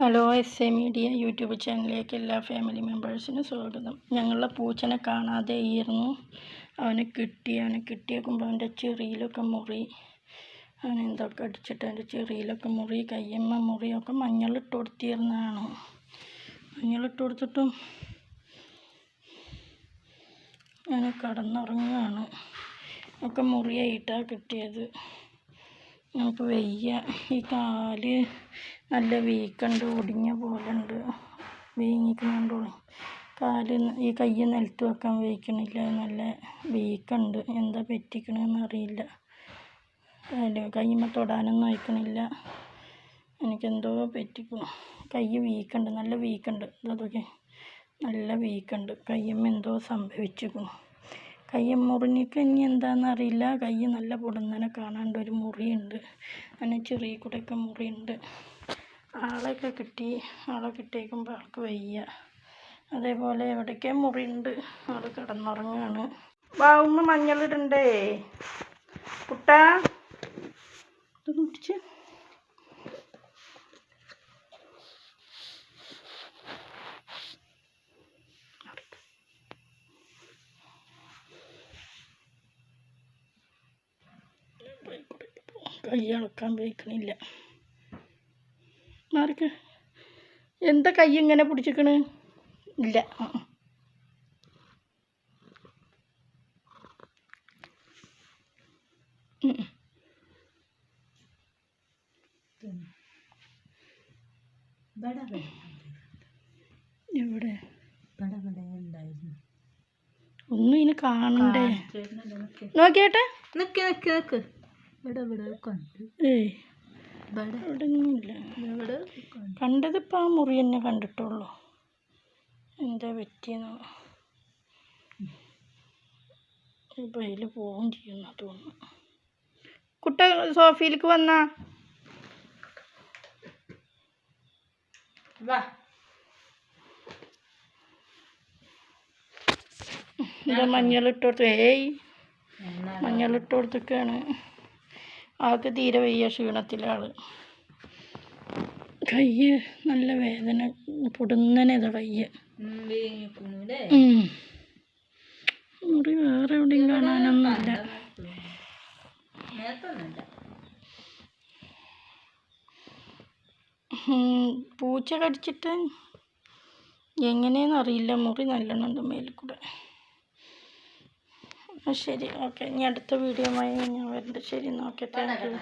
Hello S A media YouTube ചാനലിലേക്ക് എല്ലാ family മെമ്പേഴ്സിനും സ്വാഗതം. ഞങ്ങളുടെ പൂച്ചനെ കാണാതെ ഇരുന്നു അവനെ കിട്ടി അവനെ കിട്ടിയേക്കുമ്പോൾ അവന്റെ ചെറിയിലൊക്കെ മുറി അവൻ എന്തൊക്കെ അടിച്ചിട്ട് അവന്റെ ചെറിയിലൊക്കെ മുറി കയ്യമ്മ മുറിയൊക്കെ മഞ്ഞളിട്ട് കൊടുത്തിരുന്നതാണ്. മഞ്ഞളിട്ട് കൊടുത്തിട്ടും അവന് കടന്നുറങ്ങുകയാണ്. ഒക്കെ മുറിയായിട്ടാണ് കിട്ടിയത്. നമുക്ക് വയ്യ. ഈ കാൽ നല്ല വീക്കുണ്ട് ഒടിഞ്ഞ പോലെ ഉണ്ട് വീങ്ങിക്കുന്നുണ്ടോളൂ കാൽ ഈ കൈ നിലത്ത് വെക്കാൻ വയ്ക്കണില്ല. നല്ല വീക്കുണ്ട്. എന്താ പറ്റിക്കണമെന്ന് അറിയില്ല. അതിൽ കൈമ്മ തൊടാനൊന്നും അയക്കണില്ല. എനിക്കെന്തോ പറ്റിക്കണം കൈ വീക്കുണ്ട്. നല്ല വീക്കുണ്ട്. അതൊക്കെ നല്ല വീക്കുണ്ട്. കയ്യമ്മ എന്തോ സംഭവിച്ചിരിക്കുന്നു കൈ മുറിഞ്ഞിട്ട് ഇനി എന്താണെന്ന് അറിയില്ല. കൈ നല്ല പൊടുന്നനെ കാണാണ്ട് ഒരു മുറിയുണ്ട്. അങ്ങനെ ചെറിയ കൂടെയൊക്കെ മുറിയുണ്ട്. ആളെയൊക്കെ കിട്ടി. ആളെ കിട്ടിയേക്കുമ്പോൾ ആൾക്ക് വയ്യ. അതേപോലെ എവിടേക്കോ മുറിയുണ്ട്. ആൾ കിടന്നുറങ്ങാണ്. ബാവുമ്മ മഞ്ഞളിടണ്ടേ. കുട്ടാ ഇതൊന്ന് കൈ ഇളക്കാൻ വയ്ക്കണില്ല മാർക്ക് എന്താ കൈ ഇങ്ങനെ പിടിച്ചിക്കണ്? ഇല്ല. എവിടെ? ഒന്നും ഇനി കാണണ്ടേ? നിക്ക്. നോക്കിയേട്ടെ. നിക്ക് നിക്ക് നിക്ക്. ഇവിടെ ഇവിടെ കണ്ടു. ഏയ് ഇവിടെ. അവിടെ ഒന്നുമില്ല ഇവിടെ കണ്ടു കണ്ടതിപ്പോൾ ആ മുറി തന്നെ കണ്ടിട്ടുള്ളൂ. എന്താ പറ്റിയെന്ന്. ഇപ്പം അതിൽ പോവുകയും ചെയ്യുന്ന തോന്നുന്നു. കുട്ട സോഫയിലേക്ക് വന്നാ. വാ. എന്താ മഞ്ഞളിട്ട് കൊടുത്ത് ഏയ്. മഞ്ഞളിട്ട് കൊടുത്തൊക്കെയാണ് ആൾക്ക് തീരെ വയ്യ ക്ഷീണത്തിലാണ്. കയ്യ് നല്ല വേദന പൊടുന്നനേതാ കയ്യ്. മുറി വേറെ എവിടെയും കാണാനൊന്നുമില്ല. പൂച്ച കടിച്ചിട്ട് എങ്ങനെയെന്നറിയില്ല മുറി നല്ലോണം ഉണ്ട് മേലിൽ കൂടെ ശരി. ഓക്കെ. ഇനി അടുത്ത വീഡിയോ ഞാൻ വരുന്നുണ്ട് ശരി എന്നാൽ ഓക്കെ താങ്ക് യു